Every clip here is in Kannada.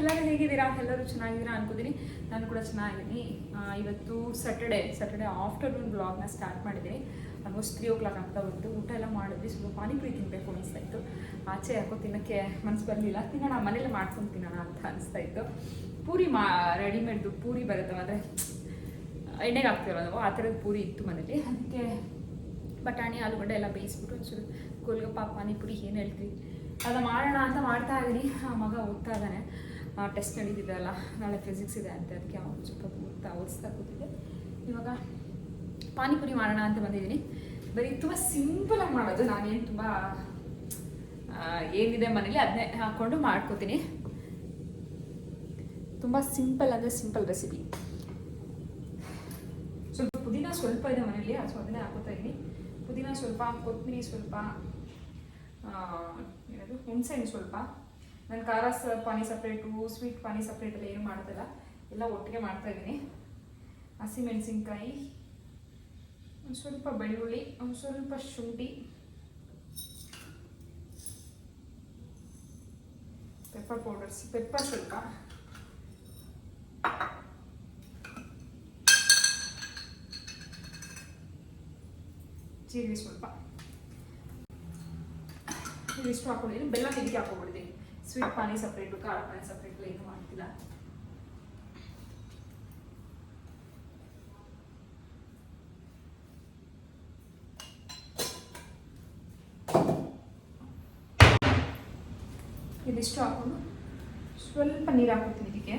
ಎಲ್ಲರೂ ಹೇಗಿದ್ದೀರಾ? ಎಲ್ಲರೂ ಚೆನ್ನಾಗಿದ್ದೀರಾ ಅನ್ಕೋತೀನಿ. ನಾನು ಕೂಡ ಚೆನ್ನಾಗಿದ್ದೀನಿ. ಇವತ್ತು ಸ್ಯಾಟರ್ಡೆ ಸ್ಯಾಟರ್ಡೆ ಆಫ್ಟರ್ನೂನ್ ಬ್ಲಾಗ್ನ ಸ್ಟಾರ್ಟ್ ಮಾಡಿದ್ದೀನಿ. ಆಲ್ಮೋಸ್ಟ್ ತ್ರೀ ಓ ಕ್ಲಾಕ್ ಆಗ್ತಾ ಬಂತು. ಊಟ ಎಲ್ಲ ಮಾಡಿದ್ವಿ. ಸ್ವಲ್ಪ ಪಾನಿಪುರಿ ತಿನ್ನಬೇಕು ಅನಿಸ್ತಾ ಇತ್ತು ಆಚೆ ಯಾಕೋ ತಿನ್ನೋಕ್ಕೆ ಮನಸ್ಸು ಬರಲಿಲ್ಲ. ತಿನ್ನೋಣ, ಮನೇಲಿ ಮಾಡ್ಕೊಂಡು ತಿನ್ನೋಣ ಅಂತ ಅನಿಸ್ತಾ ಇತ್ತು ಪೂರಿ ಮಾ ರೆಡಿಮೇಡ್ದು ಪೂರಿ ಬರುತ್ತೆ ಅಂದರೆ ಎಣ್ಣೆಗೆ ಹಾಕ್ತೀವಲ್ಲ ಆ ಥರದ ಪೂರಿ ಇತ್ತು ಮನೇಲಿ. ಅದಕ್ಕೆ ಬಟಾಣಿ, ಆಲೂಗಡ್ಡೆ ಎಲ್ಲ ಬೇಯಿಸ್ಬಿಟ್ಟು ಒಂಚೂರು ಗೋಲ್ಗಪ್ಪ, ಪಾನಿಪುರಿ, ಏನು ಹೇಳ್ತೀವಿ ಅದು ಮಾಡೋಣ ಅಂತ ಮಾಡ್ತಾ ಇದ್ದೀನಿ. ಆ ಮಗ ಓದ್ತಾ ಇದ್ದಾನೆ. ಟೆಸ್ಟ್ ನಡೀತಿದೆ ಅಲ್ಲ ನಾಳೆ ಫಿಸಿಕ್ಸ್ ಇದೆ ಅಂತ ಅದಕ್ಕೆ ಅವನು ಸ್ವಲ್ಪ ಓದ್ತಾ, ಓದಿಸ್ತಾ ಕೂತಿದ್ದೆ. ಇವಾಗ ಪಾನಿಪುರಿ ಮಾಡೋಣ ಅಂತ ಬಂದಿದ್ದೀನಿ. ಬರೀ ತುಂಬ ಸಿಂಪಲಾಗಿ ಮಾಡೋದು. ನಾನೇನು ತುಂಬ ಏನಿದೆ ಮನೇಲಿ ಅದನ್ನೇ ಹಾಕ್ಕೊಂಡು ಮಾಡ್ಕೋತೀನಿ. ತುಂಬ ಸಿಂಪಲ್ ಅಂದರೆ ಸಿಂಪಲ್ ರೆಸಿಪಿ ಸ್ವಲ್ಪ ಪುದೀನ ಸ್ವಲ್ಪ ಇದೆ ಮನೇಲಿ ಅದು ಅದನ್ನೇ ಹಾಕೋತಾ ಇದ್ದೀನಿ ಪುದೀನ ಸ್ವಲ್ಪ ಕೊತ್ತಂಬರಿ ಸ್ವಲ್ಪ ಏನದು, ಹುಣಸೆಹಣ್ಣು ಸ್ವಲ್ಪ. ನಾನು ಖಾರ ಪಾನಿ ಸಪ್ರೇಟು ಸ್ವೀಟ್ ಪಾನಿ ಸಪ್ರೇಟ್ ಎಲ್ಲ ಏನು ಮಾಡ್ತಿಲ್ಲ. ಎಲ್ಲ ಒಟ್ಟಿಗೆ ಮಾಡ್ತಾ ಇದ್ದೀನಿ. ಹಸಿಮೆಣಸಿನ್ಕಾಯಿ ಒಂದು ಸ್ವಲ್ಪ ಬೆಳ್ಳುಳ್ಳಿ, ಒಂದು ಸ್ವಲ್ಪ ಶುಂಠಿ. ಪೆಪ್ಪರ್ ಪೌಡರ್ಸ್ ಪೆಪ್ಪರ್ ಸ್ವಲ್ಪ. ಜೀರಿಗೆ ಸ್ವಲ್ಪ. ಇದಿಷ್ಟು ಹಾಕೊಂಡಿದ್ದೀನಿ, ಬೆಲ್ಲ ಇದಕ್ಕೆ ಹಾಕೊಂಡ್ಬಿಡ್ತೀನಿ ಸ್ವೀಟ್ ಪಾನಿ ಸಪ್ರೇಟು ಖಾರ ಪಾನಿ ಸಪ್ರೇಟ್ ಏನು ಮಾಡ್ತಿಲ್ಲ ಇದಿಷ್ಟು ಹಾಕೊಂಡು ಸ್ವಲ್ಪ ನೀರು ಹಾಕ್ಬಿಡ್ತೀನಿ ಇದಕ್ಕೆ.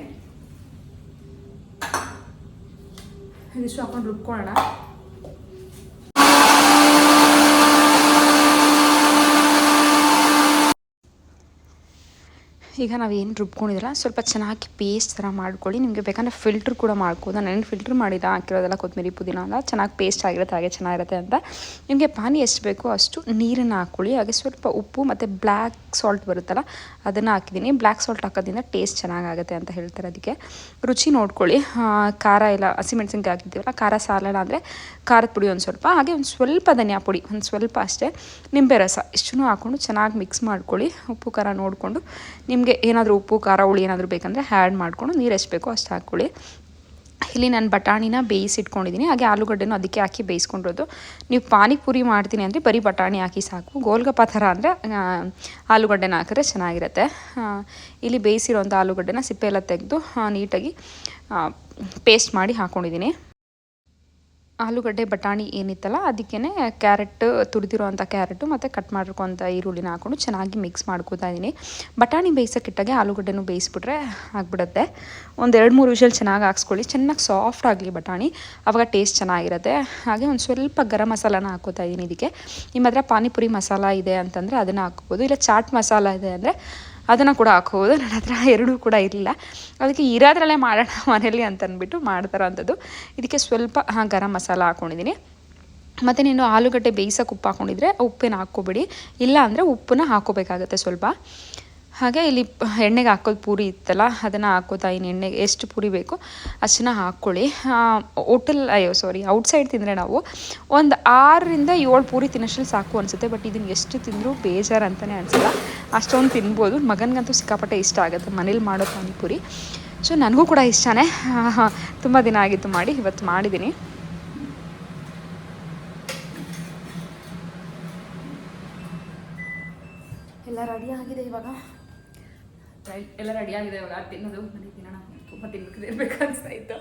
ಇದಿಷ್ಟು ಹಾಕೊಂಡು ರುಬ್ಕೊಳ್ಳೋಣ. ಈಗ ನಾವೇನು ರುಬ್ಕೊಂಡಿದ್ರಲ್ಲ, ಸ್ವಲ್ಪ ಚೆನ್ನಾಗಿ ಪೇಸ್ಟ್ ಥರ ಮಾಡ್ಕೊಳ್ಳಿ. ನಿಮಗೆ ಬೇಕಂದ್ರೆ ಫಿಲ್ಟ್ರ್ ಕೂಡ ಮಾಡ್ಕೋದು ನಾನು ಫಿಲ್ಟ್ರ್ ಮಾಡಿದ? ಹಾಕಿರೋದೆಲ್ಲ ಕೊತ್ತಂಬರಿ ಪುದೀನ ಎಲ್ಲ ಚೆನ್ನಾಗಿ ಪೇಸ್ಟ್ ಆಗಿರುತ್ತೆ, ಹಾಗೆ ಚೆನ್ನಾಗಿರುತ್ತೆ ಅಂತ. ನಿಮಗೆ ಪಾನಿ ಎಷ್ಟು ಬೇಕೋ ಅಷ್ಟು ನೀರನ್ನು ಹಾಕ್ಕೊಳ್ಳಿ ಹಾಗೆ ಸ್ವಲ್ಪ ಉಪ್ಪು ಮತ್ತು ಬ್ಲ್ಯಾಕ್ ಸಾಲ್ಟ್ ಬರುತ್ತಲ್ಲ, ಅದನ್ನು ಹಾಕಿದ್ದೀನಿ. ಬ್ಲ್ಯಾಕ್ ಸಾಲ್ಟ್ ಹಾಕೋದ್ರಿಂದ ಟೇಸ್ಟ್ ಚೆನ್ನಾಗಾಗುತ್ತೆ ಅಂತ ಹೇಳ್ತಾರೆ ಅದಕ್ಕೆ. ರುಚಿ ನೋಡ್ಕೊಳ್ಳಿ. ಖಾರ ಇಲ್ಲ ಹಸಿಮೆಣ್ಸಿನ್ಕಾಯಿ ಹಾಕಿದ್ದೀವಲ್ಲ, ಖಾರ ಸಾಲಲ್ಲ ಅಂದರೆ ಖಾರದ ಪುಡಿ ಒಂದು ಸ್ವಲ್ಪ, ಹಾಗೆ ಒಂದು ಸ್ವಲ್ಪ ಧನಿಯಾ ಪುಡಿ, ಒಂದು ಸ್ವಲ್ಪ ಅಷ್ಟೇ ನಿಂಬೆ ರಸ, ಇಷ್ಟನ್ನು ಹಾಕ್ಕೊಂಡು ಚೆನ್ನಾಗಿ ಮಿಕ್ಸ್ ಮಾಡ್ಕೊಳ್ಳಿ. ಉಪ್ಪು ಖಾರ ನೋಡಿಕೊಂಡು ನಿಮಗೆ ಏನಾದರೂ ಉಪ್ಪು, ಖಾರ, ಹುಳಿ ಏನಾದರೂ ಬೇಕಂದರೆ ಹ್ಯಾಡ್ ಮಾಡಿಕೊಂಡು ನೀರು ಎಷ್ಟು ಬೇಕೋ ಅಷ್ಟು ಹಾಕ್ಕೊಳ್ಳಿ. ಇಲ್ಲಿ ನಾನು ಬಟಾಣಿನ ಬೇಯಿಸಿಟ್ಕೊಂಡಿದ್ದೀನಿ ಹಾಗೆ ಆಲೂಗಡ್ಡೆನೂ ಅದಕ್ಕೆ ಹಾಕಿ ಬೇಯಿಸ್ಕೊಂಡಿರೋದು. ನೀವು ಪಾನಿಪುರಿ ಮಾಡ್ತೀನಿ ಅಂದರೆ ಬರೀ ಬಟಾಣಿ ಹಾಕಿ ಸಾಕು. ಗೋಲ್ಗಪ್ಪ ಥರ ಅಂದರೆ ಆಲೂಗಡ್ಡೆನ ಹಾಕಿದ್ರೆ ಚೆನ್ನಾಗಿರುತ್ತೆ. ಇಲ್ಲಿ ಬೇಯಿಸಿರೋಂಥ ಆಲೂಗಡ್ಡೆನ ಸಿಪ್ಪೆ ಎಲ್ಲ ತೆಗೆದು ನೀಟಾಗಿ ಪೇಸ್ಟ್ ಮಾಡಿ ಹಾಕ್ಕೊಂಡಿದ್ದೀನಿ ಆಲೂಗಡ್ಡೆ, ಬಟಾಣಿ ಏನಿತ್ತಲ್ಲ ಅದಕ್ಕೇ ಕ್ಯಾರೆಟ್ ತುರಿದಿರುವಂಥ ಕ್ಯಾರೆಟು ಮತ್ತು ಕಟ್ ಮಾಡಿರ್ಕೊಂಥ ಈರುಳ್ಳಿನ ಹಾಕ್ಕೊಂಡು ಚೆನ್ನಾಗಿ ಮಿಕ್ಸ್ ಮಾಡ್ಕೋತಾ ಇದ್ದೀನಿ ಬಟಾಣಿ ಬೇಯಿಸೋಕ್ಕಿಟ್ಟಾಗೆ ಆಲೂಗಡ್ಡೆನೂ ಬೇಯಿಸ್ಬಿಟ್ರೆ ಆಗಿಬಿಡುತ್ತೆ. ಒಂದು ಎರಡು ಮೂರು ವಿಷಲ್ ಚೆನ್ನಾಗಿ ಹಾಕ್ಸ್ಕೊಳ್ಳಿ. ಚೆನ್ನಾಗಿ ಸಾಫ್ಟ್ ಆಗಲಿ ಬಟಾಣಿ. ಆವಾಗ ಟೇಸ್ಟ್ ಚೆನ್ನಾಗಿರುತ್ತೆ. ಹಾಗೆ ಒಂದು ಸ್ವಲ್ಪ ಗರಂ ಮಸಾಲಾನ ಹಾಕೋತಾ ಇದ್ದೀನಿ ಇದಕ್ಕೆ. ನಿಮ್ಮ ಹತ್ರ ಪಾನಿಪುರಿ ಮಸಾಲ ಇದೆ ಅಂತಂದರೆ ಅದನ್ನು ಹಾಕ್ಬೋದು. ಇಲ್ಲ, ಚಾಟ್ ಮಸಾಲ ಇದೆ ಅಂದರೆ ಅದನ್ನು ಕೂಡ ಹಾಕ್ಬೋದು. ನನ್ನ ಹತ್ರ ಎರಡೂ ಕೂಡ ಇರಲಿಲ್ಲ. ಅದಕ್ಕೆ ಇರೋದ್ರಲ್ಲೇ ಮಾಡೋಣ ಮನೇಲಿ ಅಂತ ಮಾಡ್ತಾರೋ ಅಂಥದ್ದು. ಇದಕ್ಕೆ ಸ್ವಲ್ಪ, ಹಾಂ, ಗರಂ ಮಸಾಲ ಹಾಕ್ಕೊಂಡಿದ್ದೀನಿ ಮತ್ತು ನೀನು ಆಲೂಗಡ್ಡೆ ಬೇಯಿಸೋಕೆ ಉಪ್ಪು ಹಾಕ್ಕೊಂಡಿದ್ರೆ ಉಪ್ಪೇನು ಹಾಕ್ಕೋಬೇಡಿ. ಇಲ್ಲ ಅಂದರೆ ಉಪ್ಪನ್ನ ಹಾಕ್ಕೋಬೇಕಾಗತ್ತೆ ಸ್ವಲ್ಪ. ಹಾಗೆ ಇಲ್ಲಿ ಎಣ್ಣೆಗೆ ಹಾಕೋದು ಪೂರಿ ಇತ್ತಲ್ಲ, ಅದನ್ನು ಹಾಕೋತಾ ಇನ್ನು ಎಣ್ಣೆಗೆ ಎಷ್ಟು ಪೂರಿ ಬೇಕು ಅಷ್ಟನ್ನ ಹಾಕ್ಕೊಳ್ಳಿ ಹೋಟೆಲ್ ಅಯ್ಯೋ ಸಾರಿ ಔಟ್ಸೈಡ್ ತಿಂದರೆ ನಾವು ಒಂದು ಆರರಿಂದ ಏಳು ಪೂರಿ ತಿನ್ನೋಷ್ಟ್ರಲ್ಲಿ ಸಾಕು ಅನಿಸುತ್ತೆ ಬಟ್ ಇದನ್ನು ಎಷ್ಟು ತಿಂದರೂ ಬೇಜಾರು ಅಂತಲೇ ಅನಿಸಲ್ಲ. ಅಷ್ಟೊಂದು ತಿನ್ಬೋದು. ಮಗನಿಗಂತೂ ಸಿಕ್ಕಾಪಟ್ಟೆ ಇಷ್ಟ ಆಗುತ್ತೆ ಮನೇಲಿ ಮಾಡೋ ಪಾನಿಪುರಿ ಸೊ ನನಗೂ ಕೂಡ ಇಷ್ಟನೇ. ತುಂಬ ದಿನ ಆಗಿತ್ತು ಮಾಡಿ, ಇವತ್ತು ಮಾಡಿದ್ದೀನಿ ಎಲ್ಲ ರೆಡಿ ಆಗಿದೆ ಇವಾಗ? ರೈಟ್ ಎಲ್ಲ ರೆಡಿ ಆಗಿದೆ ಇವಾಗ ತಿನ್ನೋದು. ಮನೆ ತಿನ್ನೋಣ. ತುಂಬ ತಿನ್ಬೇಕು ಇರ್ಬೇಕು ಅನಿಸ್ತಾ ಇತ್ತು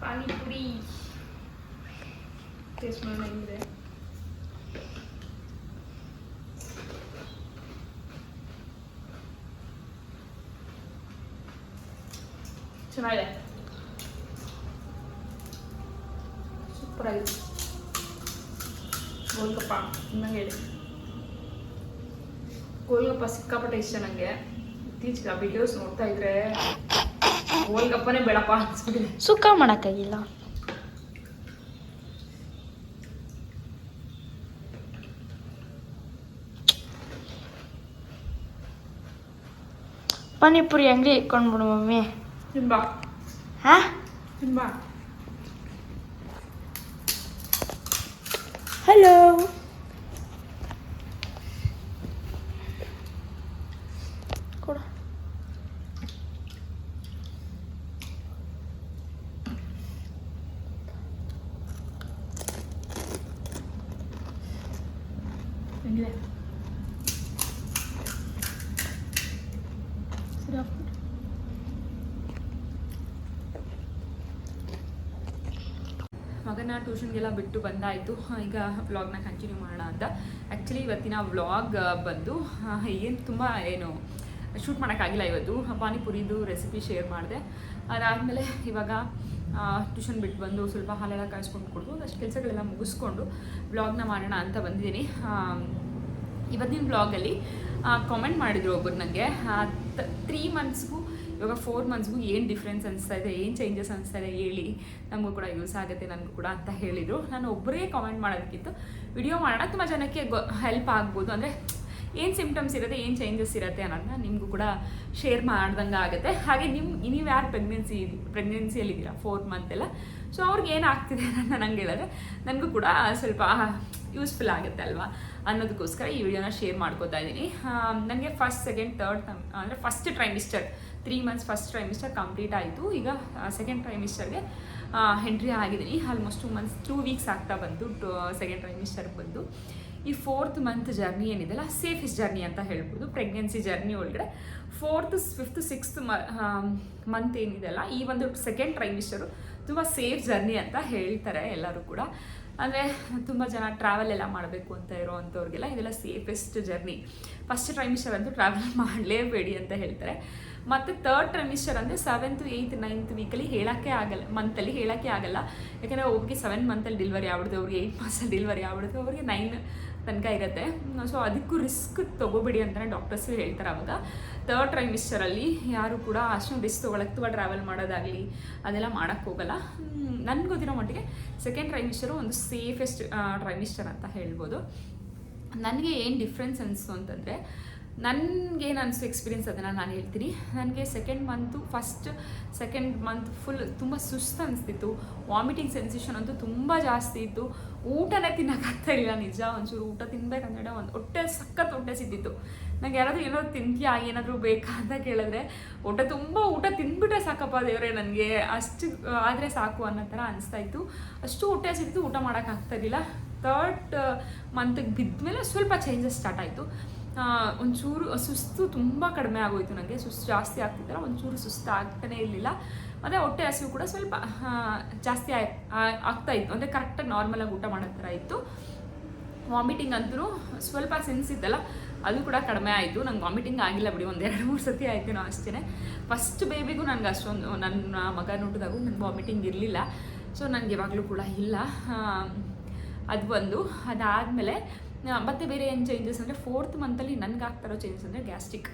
ಪಾನಿಪುರಿ ಟೇಸ್ಟ್ ಮಾಡೋಣ ಹೆಂಗಿದೆ ಚೆನ್ನಾಗಿದೆ. ಸೂಪರ್ ಆಗಿದೆ ಗೋಲ್ಗಪ್ಪ ಇನ್ನಂಗೆ ಹೇಳಿ. ಗೋಲ್ಗಪ್ಪ ಸಿಕ್ಕಾಪಟ್ಟೆ ಇಷ್ಟ ನನಗೆ ಇತ್ತೀಚೆಗೆ ವಿಡಿಯೋಸ್ ನೋಡ್ತಾ ಇದ್ರೆ ಗೋಲ್ಗಪ್ಪನೇ ಬೇಡಪ್ಪ ಅನ್ಸ್ಬಿಟ್ಟಿದೆ. ಸುಕ್ಕ ಮಾಡೋಕ್ಕಾಗಿಲ್ಲ. ಪಾನಿಪುರಿ ಅಂಗಡಿ ಇಟ್ಕೊಂಡ್ಬಿಡು ಮಮ್ಮಿ. ತಿನ್ಬಾ ಹಾ ತಿನ್ಬಾ ಹಲೋ ಕೊಡು ಹೆಂಗಿದೆ ಮಗನ ಬಿಟ್ಟು ಬಂದಾಯಿತು. ಈಗ ವ್ಲಾಗ್ನ ಕಂಟಿನ್ಯೂ ಮಾಡೋಣ ಅಂತ. ಆ್ಯಕ್ಚುಲಿ ಇವತ್ತಿನ ವ್ಲಾಗ್ ಬಂದು ಏನು ತುಂಬ ಏನು ಶೂಟ್ ಮಾಡೋಕ್ಕಾಗಿಲ್ಲ ಇವತ್ತು. ಪಾನಿಪುರಿದು ರೆಸಿಪಿ ಶೇರ್ ಮಾಡಿದೆ. ಅದಾದಮೇಲೆ ಇವಾಗ ಟ್ಯೂಷನ್ ಬಿಟ್ಟು ಬಂದು ಸ್ವಲ್ಪ ಹಾಲೆಲ್ಲ ಕಾಯಿಸ್ಕೊಂಡು ಕೊಡ್ತು ಅಷ್ಟು ಕೆಲಸಗಳೆಲ್ಲ ಮುಗಿಸ್ಕೊಂಡು ವ್ಲಾಗ್ನ ಮಾಡೋಣ ಅಂತ ಬಂದಿದ್ದೀನಿ. ಇವತ್ತಿನ ವ್ಲಾಗಲ್ಲಿ ಕಾಮೆಂಟ್ ಮಾಡಿದರು ಒಬ್ಬರು ನನಗೆ ತ್ರೀ ಮಂತ್ಸ್ಗೂ ಇವಾಗ ಫೋರ್ ಮಂತ್ಸ್ಗೂ ಏನು ಡಿಫ್ರೆನ್ಸ್ ಅನಿಸ್ತಾ ಇದೆ, ಏನು ಚೇಂಜಸ್ ಅನಿಸ್ತಾ ಇದೆ ಹೇಳಿ ನಮಗೂ ಕೂಡ ಯೂಸ್ ಆಗುತ್ತೆ ನನಗೂ ಕೂಡ ಅಂತ ಹೇಳಿದರು. ನಾನು ಒಬ್ಬರೇ ಕಾಮೆಂಟ್ ಮಾಡೋದಕ್ಕಿತ್ತು ವಿಡಿಯೋ ಮಾಡೋಣ, ತುಂಬ ಜನಕ್ಕೆ ಗೊ ಹೆಲ್ಪ್ ಆಗ್ಬೋದು. ಅಂದರೆ ಏನು ಸಿಮ್ಟಮ್ಸ್ ಇರುತ್ತೆ, ಏನು ಚೇಂಜಸ್ ಇರುತ್ತೆ ಅನ್ನೋದನ್ನ ನಿಮಗೂ ಕೂಡ ಶೇರ್ ಮಾಡ್ದಂಗೆ ಆಗುತ್ತೆ. ಹಾಗೆ ನಿಮ್ಮ ನೀವು ಯಾರು ಪ್ರೆಗ್ನೆನ್ಸಿ ಪ್ರೆಗ್ನೆನ್ಸಿಯಲ್ಲಿ ಇದ್ದೀರಾ? ಫೋರ್ ಮಂತ್ ಎಲ್ಲ. ಸೊ ಅವ್ರಿಗೆ ಏನು ಆಗ್ತಿದೆ ಅಂತ ನಂಗೆ ಹೇಳಿದ್ರೆ ನನಗೂ ಕೂಡ ಸ್ವಲ್ಪ ಯೂಸ್ಫುಲ್ ಆಗುತ್ತೆ ಅಲ್ವಾ ಅನ್ನೋದಕ್ಕೋಸ್ಕರ ಈ ವಿಡಿಯೋನ ಶೇರ್ ಮಾಡ್ಕೋತಾ ಇದ್ದೀನಿ. ನನಗೆ ಫಸ್ಟ್ ಸೆಕೆಂಡ್ ತರ್ಡ್ ಅಂದರೆ first trimester three months first trimester complete ಆಯಿತು. ಈಗ ಸೆಕೆಂಡ್ ಟ್ರೈಮಿಸ್ಟರ್ಗೆ ಎಂಟ್ರಿ ಆಗಿದ್ದೀನಿ. Almost two months two weeks ಆಗ್ತಾ ಬಂತು ಸೆಕೆಂಡ್ ಟ್ರೈಮಿಸ್ಟರ್ಗೆ ಬಂದು. ಈ ಫೋರ್ತ್ ಮಂತ್ ಜರ್ನಿ ಏನಿದೆಲ್ಲ ಸೇಫೆಸ್ಟ್ ಜರ್ನಿ ಅಂತ ಹೇಳ್ಬೋದು. ಪ್ರೆಗ್ನೆನ್ಸಿ ಜರ್ನಿ ಒಳಗಡೆ. ಫೋರ್ತ್ ಫಿಫ್ತ್ ಸಿಕ್ಸ್ತ್ ಮಂತ್ ಏನಿದೆಲ್ಲ ಈ ಒಂದು ಸೆಕೆಂಡ್ ಟ್ರೈಮಿಸ್ಟರು ತುಂಬ ಸೇಫ್ ಜರ್ನಿ ಅಂತ ಹೇಳ್ತಾರೆ ಎಲ್ಲರೂ ಕೂಡ. ಅಂದರೆ ತುಂಬ ಜನ ಟ್ರಾವೆಲ್ ಎಲ್ಲ ಮಾಡಬೇಕು ಅಂತ ಇರೋ ಅಂಥವ್ರಿಗೆಲ್ಲ ಇದೆಲ್ಲ ಸೇಫೆಸ್ಟ್ ಜರ್ನಿ ಫಸ್ಟ್ ಟ್ರೈಮಿಸ್ಟರ್ ಅಂತೂ ಟ್ರಾವೆಲ್ ಮಾಡಲೇಬೇಡಿ ಅಂತ ಹೇಳ್ತಾರೆ. ಮತ್ತು ತರ್ಡ್ ಟ್ರೈಮಿಸ್ಟರ್ ಅಂದರೆ ಸೆವೆಂತ್ ಏಯ್ತ್ ನೈನ್ತ್ ವೀಕಲ್ಲಿ ಹೇಳೋಕ್ಕೆ ಆಗಲ್ಲ ಮಂತಲ್ಲಿ ಹೇಳೋಕ್ಕೆ ಆಗಲ್ಲ. ಯಾಕೆಂದರೆ ಒಬ್ಬರಿಗೆ ಸೆವೆನ್ ಮಂತಲ್ಲಿ ಡಿಲ್ವರಿ ಆಗ್ಬಿಡುತ್ತೆ ಅವ್ರಿಗೆ ಏಯ್ಟ್ ಮಂತ್ಸಲ್ಲಿ ಡಿಲ್ವರಿ ಆಗ್ಬಿಡುತ್ತೆ ಅವ್ರಿಗೆ ನೈನ್ ತನಕ ಇರುತ್ತೆ. ಸೊ ಅದಕ್ಕೂ ರಿಸ್ಕ್ ತೊಗೋಬೇಡಿ ಅಂತಲೇ ಡಾಕ್ಟರ್ಸ್ ಹೇಳ್ತಾರೆ ಅವಾಗ. ತರ್ಡ್ ಟ್ರೈಮಿಸ್ಟರಲ್ಲಿ ಯಾರು ಕೂಡ ಅಷ್ಟೊಂದು ರಿಸ್ಕ್ ತೊಗೊಳಕ್ಕೆ ತುಂಬ ಟ್ರಾವೆಲ್ ಮಾಡೋದಾಗಲಿ ಅದೆಲ್ಲ ಮಾಡೋಕ್ಕೆ ಹೋಗಲ್ಲ. ನನಗೆ ಗೊತ್ತಿರೋ ಮಟ್ಟಿಗೆ ಸೆಕೆಂಡ್ ಟ್ರೈಮಿಸ್ಟರು ಒಂದು ಸೇಫೆಸ್ಟ್ ಟ್ರೈಮಿಸ್ಟರ್ ಅಂತ ಹೇಳ್ಬೋದು. ನನಗೆ ಏನು ಡಿಫ್ರೆನ್ಸ್ ಅನಿಸ್ತು ಅಂತಂದರೆ ನನಗೇನು ಅನಿಸ್ತು ಎಕ್ಸ್ಪೀರಿಯನ್ಸ್ ಅದನ್ನು ನಾನು ಹೇಳ್ತೀನಿ. ನನಗೆ second month first second month full ತುಂಬ ಸುಸ್ತು ಅನಿಸ್ತಿತ್ತು. ವಾಮಿಟಿಂಗ್ ಸೆನ್ಸೇಷನ್ ಅಂತೂ ತುಂಬ ಜಾಸ್ತಿ ಇತ್ತು. ಊಟನೇ ತಿನ್ನೋಕ್ಕಾಗ್ತಾ ಇಲ್ಲ ನಿಜ ಒಂಚೂರು ಊಟ ತಿನ್ಬೇಕಂದ್ರೆ ಒಂದು ಹೊಟ್ಟೆ ಸಖತ್ ಹೊಟ್ಟೆ ಸಿದ್ದಿತ್ತು ನಂಗೆ ಯಾರಾದರೂ ಏನಾದ್ರು ತಿಂತೀಯಾ, ಏನಾದರೂ ಬೇಕಾ ಅಂತ ಕೇಳಿದ್ರೆ, ಹೊಟ್ಟೆ ತುಂಬ ಊಟ ತಿಂದ್ಬಿಟ್ರೆ ಸಾಕಪ್ಪ ದೇವರೇ ನನಗೆ. ಅಷ್ಟು, ಆದರೆ ಸಾಕು ಅನ್ನೋ ಥರ ಅನಿಸ್ತಾ ಇತ್ತು. ಅಷ್ಟು ಹೊಟ್ಟೆ ಸಿಕ್ತು ಊಟ ಮಾಡೋಕ್ಕಾಗ್ತಾ ಇರಲಿಲ್ಲ. ಥರ್ಡ್ ಮಂತಿಗೆ ಬಿದ್ದ ಸ್ವಲ್ಪ ಚೇಂಜಸ್ ಸ್ಟಾರ್ಟ್ ಆಯಿತು. ಒಂಚೂರು ಸುಸ್ತು ತುಂಬ ಕಡಿಮೆ ಆಗೋಯ್ತು ನನಗೆ ಸುಸ್ತು ಜಾಸ್ತಿ ಆಗ್ತಿದ್ದಲ್ಲ ಒಂಚೂರು ಸುಸ್ತು ಆಗ್ತಾನೇ ಇರಲಿಲ್ಲ. ಮತ್ತು ಹೊಟ್ಟೆ ಹಸಿವು ಕೂಡ ಸ್ವಲ್ಪ ಜಾಸ್ತಿ ಆಗ್ತಾ ಇತ್ತು. ಅಂದರೆ ಕರೆಕ್ಟಾಗಿ ನಾರ್ಮಲಾಗಿ ಊಟ ಮಾಡೋ ಥರ ಇತ್ತು. ವಾಮಿಟಿಂಗ್ ಅಂತೂ ಸ್ವಲ್ಪ ಸೆನ್ಸ್ ಇತ್ತಲ್ಲ, ಅದು ಕೂಡ ಕಡಿಮೆ ಆಯಿತು. ನಂಗೆ ವಾಮಿಟಿಂಗ್ ಆಗಿಲ್ಲ ಬಿಡಿ, ಒಂದು ಎರಡು ಮೂರು ಸತಿ ಆಯ್ತು ಅಷ್ಟೇ ಫಸ್ಟ್ ಬೇಬಿಗೂ ನನಗೆ ಅಷ್ಟೊಂದು, ನನ್ನ ಮಗ ನೋಡಿದಾಗೂ ನನಗೆ ವಾಮಿಟಿಂಗ್ ಇರಲಿಲ್ಲ. ಸೊ ನನಗೆ ಯಾವಾಗಲೂ ಕೂಡ ಇಲ್ಲ. ಅದು ಒಂದು. ಅದಾದಮೇಲೆ ಮತ್ತೆ ಬೇರೆ ಏನು ಚೇಂಜಸ್ ಅಂದರೆ ಫೋರ್ತ್ ಮಂತಲ್ಲಿ ನನಗೆ ಆಗ್ತಾರೋ ಚೇಂಜಸ್ ಅಂದರೆ ಗ್ಯಾಸ್ಟ್ರಿಕ್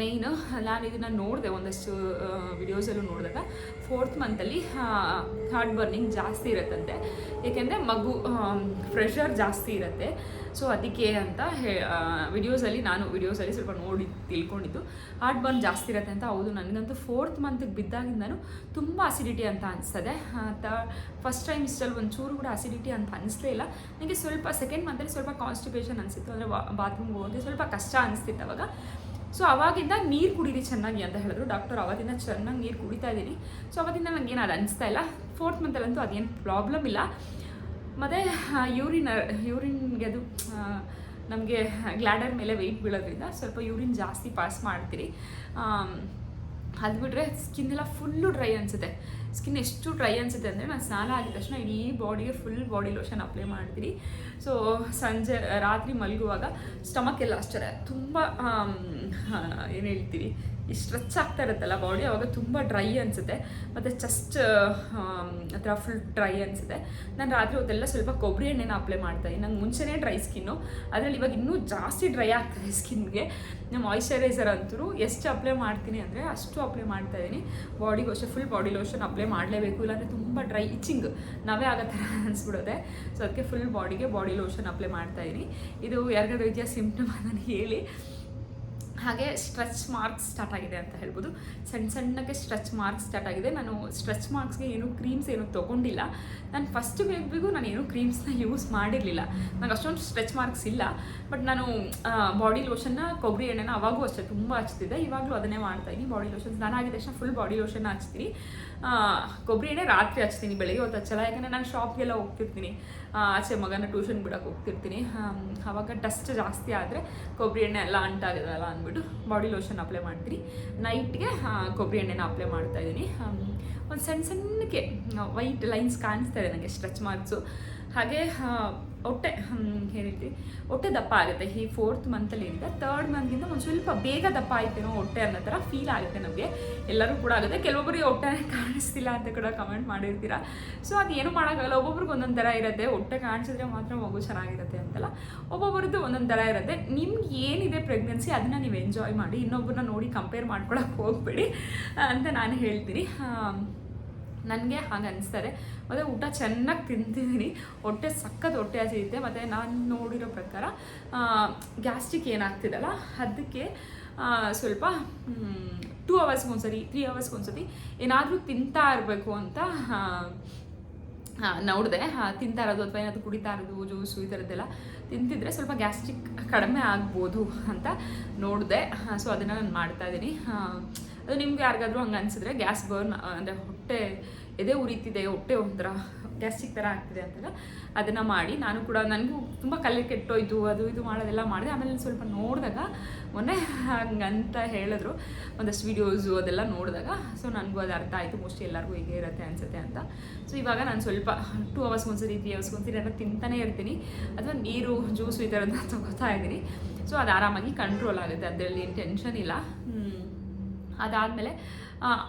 ಮೇಯ್ನು ನಾನು ಇದನ್ನು ನೋಡಿದೆ ಒಂದಷ್ಟು ವಿಡಿಯೋಸಲ್ಲೂ ನೋಡಿದಾಗ ಫೋರ್ತ್ ಮಂತಲ್ಲಿ ಹಾರ್ಟ್ ಬರ್ನಿಂಗ್ ಜಾಸ್ತಿ ಇರುತ್ತಂತೆ. ಏಕೆಂದರೆ ಮಗು ಪ್ರೆಷರ್ ಜಾಸ್ತಿ ಇರುತ್ತೆ. ಸೊ ಅದಕ್ಕೆ ಅಂತ ಹೇ ವಿಡಿಯೋಸಲ್ಲಿ ನಾನು ವಿಡಿಯೋಸಲ್ಲಿ ಸ್ವಲ್ಪ ನೋಡಿ ತಿಳ್ಕೊಂಡಿದ್ದು. ಹಾರ್ಟ್ ಬರ್ನ್ ಜಾಸ್ತಿ ಇರುತ್ತೆ ಅಂತ ಹೌದು. ನನಗಂತೂ ಫೋರ್ತ್ ಮಂತಿಗೆ ಬಿದ್ದಾಗಿಂದನೂ ತುಂಬ ಅಸಿಡಿಟಿ ಅಂತ ಅನಿಸ್ತದೆ. ತ ಫಸ್ಟ್ ಟೈಮ್ ಇಷ್ಟಲ್ಲಿ ಒಂಚೂರು ಕೂಡ ಅಸಿಡಿಟಿ ಅಂತ ಅನಿಸ್ಲೇ ಇಲ್ಲ. ನನಗೆ ಸ್ವಲ್ಪ ಸೆಕೆಂಡ್ ಮಂತಲ್ಲಿ ಸ್ವಲ್ಪ ಕಾನ್ಸ್ಟಿಪೇಷನ್ ಅನಿಸಿತ್ತು. ಅಂದರೆ ಬಾತ್ರೂಮ್ಗೆ ಹೋಗೋದು ಸ್ವಲ್ಪ ಕಷ್ಟ ಅನಿಸ್ತಿತ್ತು ಅವಾಗ. ಸೊ ಅವಾಗಿಂದ ನೀರು ಕುಡೀರಿ ಚೆನ್ನಾಗಿ ಅಂತ ಹೇಳಿದ್ರು ಡಾಕ್ಟರ್ ಅವಾಗಿಂದ ಚೆನ್ನಾಗಿ ನೀರು ಕುಡಿತಾ ಇದ್ದೀನಿ. ಸೊ ಅವಾಗಿಂದ ನನಗೇನು ಅದು ಅನಿಸ್ತಾ ಇಲ್ಲ. ಫೋರ್ತ್ ಮಂತಲ್ಲಂತೂ ಅದೇನು ಪ್ರಾಬ್ಲಮ್ ಇಲ್ಲ. ಮತ್ತು ಯೂರಿನ್, ಯೂರಿನ್ಗೆ ಅದು ನಮಗೆ ಗ್ಲ್ಯಾಡರ್ ಮೇಲೆ ವೆಯ್ಟ್ ಬೀಳೋದ್ರಿಂದ ಸ್ವಲ್ಪ ಯೂರಿನ್ ಜಾಸ್ತಿ ಪಾಸ್ ಮಾಡ್ತೀರಿ. ಅದು ಬಿಟ್ಟರೆ ಸ್ಕಿನ್ ಎಲ್ಲ ಫುಲ್ಲು ಡ್ರೈ ಅನಿಸುತ್ತೆ. ಸ್ಕಿನ್ ಎಷ್ಟು ಡ್ರೈ ಅನಿಸುತ್ತೆ ಅಂದರೆ ನಾನು ಸ್ನಾನ ಆಗಿದ ತಕ್ಷಣ ಇಡೀ ಬಾಡಿಗೆ ಫುಲ್ ಬಾಡಿ ಲೋಷನ್ ಅಪ್ಲೈ ಮಾಡ್ತೀನಿ ಸೊ ಸಂಜೆ, ರಾತ್ರಿ ಮಲಗುವಾಗ ಸ್ಟಮಕ್ ಎಲ್ಲ ಅಷ್ಟೇ ತುಂಬ ಏನು ಹೇಳ್ತೀವಿ? ಈ ಸ್ಟ್ರೆಚ್ ಆಗ್ತಾ ಇರುತ್ತಲ್ಲ ಬಾಡಿ ಅವಾಗ ತುಂಬ ಡ್ರೈ ಅನಿಸುತ್ತೆ. ಮತ್ತು ಚೆಸ್ಟ್ ಹತ್ರ ಫುಲ್ ಡ್ರೈ ಅನಿಸುತ್ತೆ. ನಾನು ರಾತ್ರಿ ಹೊತ್ತೆಲ್ಲ ಸ್ವಲ್ಪ ಕೊಬ್ಬರಿ ಎಣ್ಣೆನ ಅಪ್ಲೈ ಮಾಡ್ತಾಯಿದ್ದೀನಿ ನಂಗೆ ಮುಂಚೆನೇ ಡ್ರೈ ಸ್ಕಿನ್ನು ಅದರಲ್ಲಿ ಇವಾಗ ಇನ್ನೂ ಜಾಸ್ತಿ ಡ್ರೈ ಆಗ್ತದೆ ಸ್ಕಿನ್ಗೆ ಮಾಯಿಶ್ಚರೈಸರ್ ಅಂತೂ ಎಷ್ಟು ಅಪ್ಲೈ ಮಾಡ್ತೀನಿ ಅಂದರೆ ಅಷ್ಟು ಅಪ್ಲೈ ಮಾಡ್ತಾ ಇದ್ದೀನಿ. ಬಾಡಿಗೆ ಅಷ್ಟೇ ಫುಲ್ ಬಾಡಿ ಲೋಷನ್ ಅಪ್ಲೈ ಮಾಡಲೇಬೇಕು. ಇಲ್ಲಾಂದರೆ ತುಂಬ ಡ್ರೈ ಇಚಿಂಗ್ ನಾವೇ ಆಗೋ ಥರ ಅನಿಸ್ಬಿಡುತ್ತೆ. ಸೊ ಅದಕ್ಕೆ ಫುಲ್ ಬಾಡಿಗೆ ಬಾಡಿ ಲೋಷನ್ ಅಪ್ಲೈ ಮಾಡ್ತಾ ಇದ್ದೀನಿ. ಇದು ಯಾರಿಗಾದ್ರೂ ರೀತಿಯ ಸಿಂಪ್ಟಮ್ ಅದನ್ನು ಹೇಳಿ. ಹಾಗೆ ಸ್ಟ್ರೆಚ್ ಮಾರ್ಕ್ಸ್ ಸ್ಟಾರ್ಟ್ ಆಗಿದೆ ಅಂತ ಹೇಳ್ಬೋದು. ಸಣ್ಣ ಸಣ್ಣಗೆ ಸ್ಟ್ರೆಚ್ ಮಾರ್ಕ್ಸ್ ಸ್ಟಾರ್ಟ್ ಆಗಿದೆ. ನಾನು ಸ್ಟ್ರೆಚ್ ಮಾರ್ಕ್ಸ್ಗೆ ಏನು ಕ್ರೀಮ್ಸ್ ಏನು ತೊಗೊಂಡಿಲ್ಲ. ನಾನು ಫಸ್ಟ್ ಬೇಬಿಗೂ ನಾನು ಏನು ಕ್ರೀಮ್ಸ್ನ ಯೂಸ್ ಮಾಡಿರಲಿಲ್ಲ. ನನಗೆ ಅಷ್ಟೊಂದು ಸ್ಟ್ರೆಚ್ ಮಾರ್ಕ್ಸ್ ಇಲ್ಲ. ಬಟ್ ನಾನು ಬಾಡಿ ಲೋಷನ್ನ ಕೊಬ್ಬರಿ ಎಣ್ಣೆನ ಅವಾಗೂ ಅಷ್ಟೇ ತುಂಬ ಹಚ್ತಿದ್ದೆ. ಇವಾಗಲೂ ಅದನ್ನೇ ಮಾಡ್ತಾಯಿದ್ದೀನಿ ಬಾಡಿ ಲೋಷನ್ ನಾನು ಆಗಿದ ತಕ್ಷಣ ಫುಲ್ ಬಾಡಿ ಲೋಷನ್ ಹಚ್ತೀನಿ. ಕೊಬ್ಬರಿ ಎಣ್ಣೆ ರಾತ್ರಿ ಹಚ್ತೀನಿ, ಬೆಳಗ್ಗೆ ಹೊತ್ತು ಹಚ್ಚಲ್ಲ. ಯಾಕಂದರೆ ನಾನು ಶಾಪ್ಗೆಲ್ಲ ಹೋಗ್ತಿರ್ತೀನಿ. ಆಚೆ ಮಗನ ಟ್ಯೂಷನ್ ಬಿಡೋಕೆ ಹೋಗ್ತಿರ್ತೀನಿ. ಆವಾಗ ಡಸ್ಟ್ ಜಾಸ್ತಿ ಆದರೆ ಕೊಬ್ಬರಿ ಎಣ್ಣೆ ಎಲ್ಲ ಅಂಟಾಗಿದಲ್ಲ ಅಂದ್ಬಿಟ್ಟು ಬಾಡಿ ಲೋಷನ್ ಅಪ್ಲೈ ಮಾಡ್ತೀನಿ. ನೈಟ್ಗೆ ಕೊಬ್ಬರಿ ಎಣ್ಣೆನ ಅಪ್ಲೈ ಮಾಡ್ತಾ ಇದ್ದೀನಿ. ಒಂದು ಸಣ್ಣ ಸಣ್ಣಕ್ಕೆ ವೈಟ್ ಲೈನ್ಸ್ ಕಾಣಿಸ್ತಾ ಇದೆ ನನಗೆ ಸ್ಟ್ರೆಚ್ ಮಾರ್ಕ್ಸು ಹಾಗೆ ಹೊಟ್ಟೆ ಹೇಳಿದ್ವಿ. ಹೊಟ್ಟೆ ದಪ್ಪ ಆಗುತ್ತೆ. ಈ ಫೋರ್ತ್ ಮಂತಲ್ಲಿ ಏನಿದೆ ತರ್ಡ್ ಮಂತ್ಗಿಂತ ಒಂದು ಸ್ವಲ್ಪ ಬೇಗ ದಪ್ಪ ಆಯ್ತೇನೋ ಹೊಟ್ಟೆ ಅನ್ನೋ ಥರ ಫೀಲ್ ಆಗುತ್ತೆ ನಮಗೆ. ಎಲ್ಲರೂ ಕೂಡ ಆಗುತ್ತೆ. ಕೆಲವೊಬ್ಬರಿಗೆ ಹೊಟ್ಟೆ ಕಾಣಿಸ್ತಿಲ್ಲ ಅಂತ ಕೂಡ ಕಮೆಂಟ್ ಮಾಡಿರ್ತೀರ. ಸೊ ಅದು ಏನು ಮಾಡೋಕ್ಕಾಗಲ್ಲ. ಒಬ್ಬೊಬ್ರಿಗೆ ಒಂದೊಂದು ಥರ ಇರುತ್ತೆ. ಹೊಟ್ಟೆ ಕಾಣಿಸಿದ್ರೆ ಮಾತ್ರ ಮಗು ಚೆನ್ನಾಗಿರುತ್ತೆ ಅಂತಲ್ಲ. ಒಬ್ಬೊಬ್ರದ್ದು ಒಂದೊಂದು ಥರ ಇರುತ್ತೆ. ನಿಮ್ಗೆ ಏನಿದೆ ಪ್ರೆಗ್ನೆನ್ಸಿ ಅದನ್ನು ನೀವು ಎಂಜಾಯ್ ಮಾಡಿ ಇನ್ನೊಬ್ಬರನ್ನ ನೋಡಿ ಕಂಪೇರ್ ಮಾಡ್ಕೊಳಕ್ಕೆ ಹೋಗ್ಬೇಡಿ, ಅಂತ ನಾನು ಹೇಳ್ತೀನಿ. ನನಗೆ ಹಾಗೆ ಅನಿಸ್ತಾರೆ. ಮತ್ತು ಊಟ ಚೆನ್ನಾಗಿ ತಿಂತಿದ್ದೀನಿ ಹೊಟ್ಟೆ ಸಖತ್ ಹೊಟ್ಟೆ ಹಸಿಯುತ್ತೆ. ಮತ್ತು ನಾನು ನೋಡಿರೋ ಪ್ರಕಾರ ಗ್ಯಾಸ್ಟ್ರಿಕ್ ಏನಾಗ್ತಿದಲ್ಲ, ಅದಕ್ಕೆ ಸ್ವಲ್ಪ ಟೂ ಅವರ್ಸ್ಗೆ ಒಂದ್ಸರಿ ತ್ರೀ ಅವರ್ಸ್ಗೆ ಒಂದ್ಸತಿ ಏನಾದರೂ ತಿಂತಾ ಇರಬೇಕು ಅಂತ ನೋಡಿದೆ. ತಿಂತಾ ಇರೋದು ಅಥವಾ ಏನಾದರೂ ಕುಡಿತಾ ಇರೋದು ಜ್ಯೂಸು ಈ ಥರದ್ದೆಲ್ಲ ತಿಂತಿದ್ರೆ ಸ್ವಲ್ಪ ಗ್ಯಾಸ್ಟ್ರಿಕ್ ಕಡಿಮೆ ಆಗ್ಬೋದು ಅಂತ ನೋಡಿದೆ. ಸೊ ಅದನ್ನು ನಾನು ಮಾಡ್ತಾ ಇದ್ದೀನಿ. ಅದು ನಿಮ್ಗೆ ಯಾರಿಗಾದ್ರೂ ಹಂಗೆ ಅನ್ಸಿದ್ರೆ ಗ್ಯಾಸ್ ಬರ್ನ್ ಅಂದರೆ ಹೊಟ್ಟೆ ಎದೆ ಉರಿತಿದೆ, ಹೊಟ್ಟೆ ಒಂಥರ ಗ್ಯಾಸ್ಟಿಕ್ ಥರ ಆಗ್ತಿದೆ ಅಂತೆಲ್ಲ ಅದನ್ನು ಮಾಡಿ ನಾನು ಕೂಡ ನನಗೂ ತುಂಬ ಕಲೆ ಕೆಟ್ಟೋಯ್ತು, ಅದು ಇದು ಮಾಡೋದೆಲ್ಲ ಮಾಡಿದೆ. ಆಮೇಲೆ ಸ್ವಲ್ಪ ನೋಡಿದಾಗ ಮೊನ್ನೆ ಹಂಗಂತ ಹೇಳಿದ್ರು, ಒಂದಷ್ಟು ವೀಡಿಯೋಸು ಅದೆಲ್ಲ ನೋಡಿದಾಗ. ಸೊ ನನಗೂ ಅದು ಅರ್ಥ ಆಯಿತು ಮೋಸ್ಟ್ಲಿ ಎಲ್ಲರಿಗೂ ಹೀಗೆ ಇರುತ್ತೆ ಅನಿಸುತ್ತೆ ಅಂತ. ಸೊ ಇವಾಗ ನಾನು ಸ್ವಲ್ಪ ಟೂ ಅವರ್ಸ್ ಒಂದ್ಸರಿ ತ್ರೀ ಅವರ್ಸ್ ಒಂದ್ಸರಿ ಎಲ್ಲ ತಿಂತಾನೆ ಇರ್ತೀನಿ. ಅಥವಾ ನೀರು ಜ್ಯೂಸು ಈ ಥರದ್ದು ತಗೋತಾ ಇದ್ದೀನಿ. ಸೊ ಅದು ಆರಾಮಾಗಿ ಕಂಟ್ರೋಲ್ ಆಗುತ್ತೆ, ಅದರಲ್ಲಿ ಏನು ಟೆನ್ಷನ್ ಇಲ್ಲ. ಅದಾದಮೇಲೆ